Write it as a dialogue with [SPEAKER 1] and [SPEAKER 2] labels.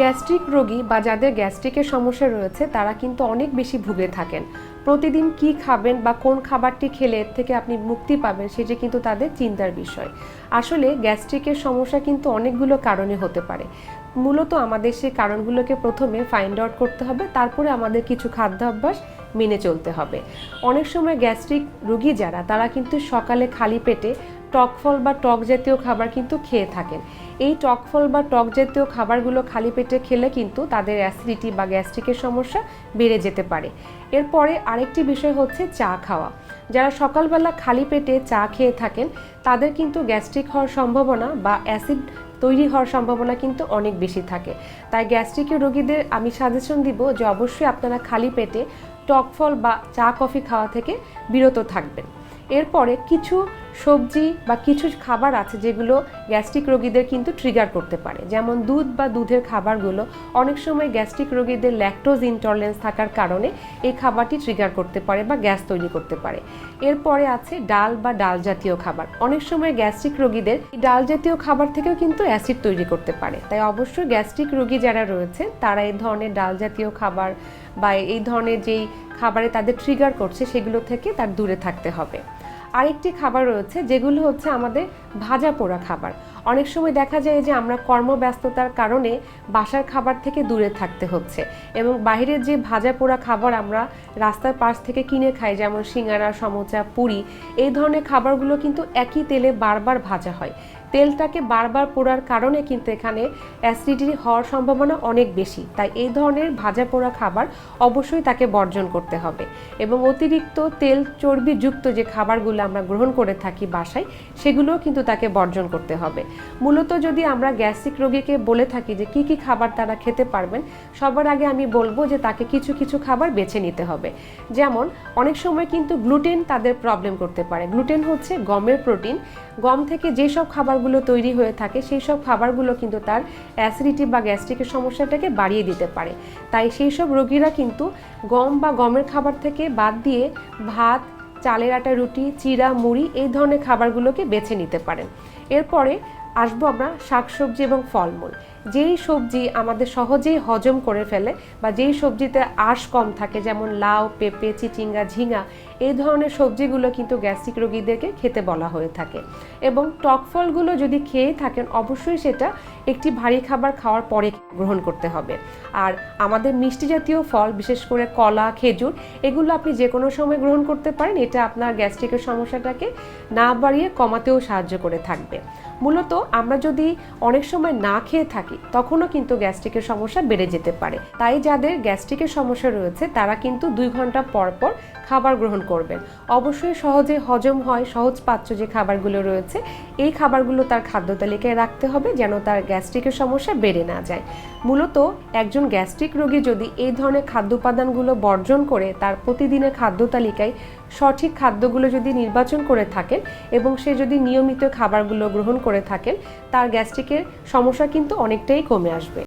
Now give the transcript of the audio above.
[SPEAKER 1] Gastric রোগী বা যাদের গ্যাস্ট্রিকের সমস্যা রয়েছে, তারা কিন্তু অনেক বেশি ভুগে থাকেন। প্রতিদিন কি খাবেন বা কোন খাবারটি খেলে এর থেকে আপনি মুক্তি পাবেন, সেটি কিন্তু তাদের চিন্তার বিষয়। আসলে গ্যাস্ট্রিকের সমস্যা কিন্তু অনেকগুলো কারণে হতে পারে। মূলত আমাদের সেই কারণগুলোকে প্রথমে ফাইন্ড আউট করতে হবে, তারপরে আমাদের কিছু খাদ্যাভ্যাস মেনে চলতে হবে। অনেক সময় গ্যাস্ট্রিক রোগী যারা, তারা কিন্তু সকালে খালি পেটে টক ফল বা টক জাতীয় খাবার কিন্তু খেয়ে থাকেন। এই টক ফল বা টক জাতীয় খাবারগুলো খালি পেটে খেলে কিন্তু তাদের অ্যাসিডিটি বা গ্যাস্ট্রিকের সমস্যা বেড়ে যেতে পারে। এরপরে আরেকটি বিষয় হচ্ছে চা খাওয়া। যারা সকালবেলা খালি পেটে চা খেয়ে থাকেন, তাদের কিন্তু গ্যাস্ট্রিক হওয়ার সম্ভাবনা বা অ্যাসিড তৈরি হওয়ার সম্ভাবনা কিন্তু অনেক বেশি থাকে। তাই গ্যাস্ট্রিকের রোগীদের আমি সাজেশন দিব যে অবশ্যই আপনারা খালি পেটে টক ফল বা চা কফি খাওয়া থেকে বিরত থাকবেন। এরপরে কিছু সবজি বা কিছু খাবার আছে যেগুলো গ্যাস্ট্রিক রোগীদের কিন্তু ট্রিগার করতে পারে। যেমন দুধ বা দুধের খাবারগুলো অনেক সময় গ্যাস্ট্রিক রোগীদের ল্যাকটোজ ইনটলারেন্স থাকার কারণে এই খাবারটি ট্রিগার করতে পারে বা গ্যাস তৈরি করতে পারে। এরপরে আছে ডাল বা ডাল জাতীয় খাবার। অনেক সময় গ্যাস্ট্রিক রোগীদের এই ডাল জাতীয় খাবার থেকেও কিন্তু অ্যাসিড তৈরি করতে পারে। তাই অবশ্যই গ্যাস্ট্রিক রোগী যারা রয়েছে, তারা এই ধরনের ডাল জাতীয় খাবার বা এই ধরনের যেই খাবারে তাদের ট্রিগার করছে, সেগুলো থেকে তার দূরে থাকতে হবে। আরেকটি খাবার রয়েছে, যেগুলো হচ্ছে আমাদের ভাজা পোড়া খাবার। অনেক সময় দেখা যায় যে আমরা কর্মব্যস্ততার কারণে বাসার খাবার থেকে দূরে থাকতে হচ্ছে এবং বাইরের যে ভাজা পোড়া খাবার আমরা রাস্তার পাশ থেকে কিনে খাই, যেমন সিঙ্গারা, সমোচা, পুরি, এই ধরনের খাবারগুলো কিন্তু একই তেলে বারবার ভাজা হয়। তেলটাকে বারবার পোড়ার কারণে কিন্তু এখানে অ্যাসিডিটি হওয়ার সম্ভাবনা অনেক বেশি। তাই এই ধরনের ভাজা পোড়া খাবার অবশ্যই তাকে বর্জন করতে হবে এবং অতিরিক্ত তেল চর্বিযুক্ত যে খাবারগুলো আমরা গ্রহণ করে থাকি বাসায়, সেগুলোও কিন্তু তাকে বর্জন করতে হবে। মূলত যদি আমরা গ্যাস্ট্রিক রোগীকে বলে থাকি যে কি কি খাবার তারা খেতে পারবেন, সবার আগে আমি বলব যে তাকে কিছু কিছু খাবার বেছে নিতে হবে। যেমন, অনেক সময় কিন্তু গ্লুটেন তাদের প্রবলেম করতে পারে। গ্লুটেন হচ্ছে গমের প্রোটিন। গম থেকে যেসব খাবারগুলো তৈরি হয়ে থাকে, সেই সব খাবারগুলো কিন্তু তার অ্যাসিডিটি বা গ্যাস্ট্রিকের সমস্যাটাকে বাড়িয়ে দিতে পারে। তাই সেই সব রোগীরা কিন্তু গম বা গমের খাবার থেকে বাদ দিয়ে ভাত, চালের আটা, রুটি, চিড়া, মুড়ি এই ধরনের খাবারগুলোকে বেছে নিতে পারেন। এরপরে আসব আমরা শাকসবজি এবং ফলমূল। যেই সবজি আমাদের সহজেই হজম করে ফেলে বা যেই সবজিতে আঁশ কম থাকে, যেমন লাউ, পেঁপে, চিচিঙ্গা, ঝিঙা এই ধরনের সবজিগুলো কিন্তু গ্যাস্ট্রিক রোগীদেরকে খেতে বলা হয়ে থাকে। এবং টক ফলগুলো যদি খেয়ে থাকেন, অবশ্যই সেটা একটি ভারী খাবার খাওয়ার পরে গ্রহণ করতে হবে। আর আমাদের মিষ্টি জাতীয় ফল, বিশেষ করে কলা, খেজুর, এগুলো আপনি যে কোনো সময় গ্রহণ করতে পারেন। এটা আপনার গ্যাস্ট্রিকের সমস্যাটাকে না বাড়িয়ে কমাতেও সাহায্য করে থাকবে। মূলত আমরা যদি অনেক সময় না খেয়ে থাকি, তখনও কিন্তু গ্যাস্ট্রিকের সমস্যা বেড়ে যেতে পারে। তাই যাদের গ্যাস্ট্রিকের সমস্যা রয়েছে, তারা কিন্তু দুই ঘণ্টা পর পর খাবার গ্রহণ করবেন। অবশ্যই সহজে হজম হয়, সহজ পাচ্য যে খাবারগুলো রয়েছে, এই খাবারগুলো তার খাদ্য তালিকায় রাখতে হবে যেন তার গ্যাস্ট্রিকের সমস্যা বেড়ে না যায়। মূলত একজন গ্যাস্ট্রিক রোগী যদি এই ধরনের খাদ্য উপাদানগুলো বর্জন করে, তার প্রতিদিনের খাদ্য তালিকায় সঠিক খাদ্যগুলো যদি নির্বাচন করে থাকেন এবং সে যদি নিয়মিত খাবারগুলো গ্রহণ করে থাকেন, তার গ্যাস্ট্রিকের সমস্যা কিন্তু অনেকটাই কমে আসবে।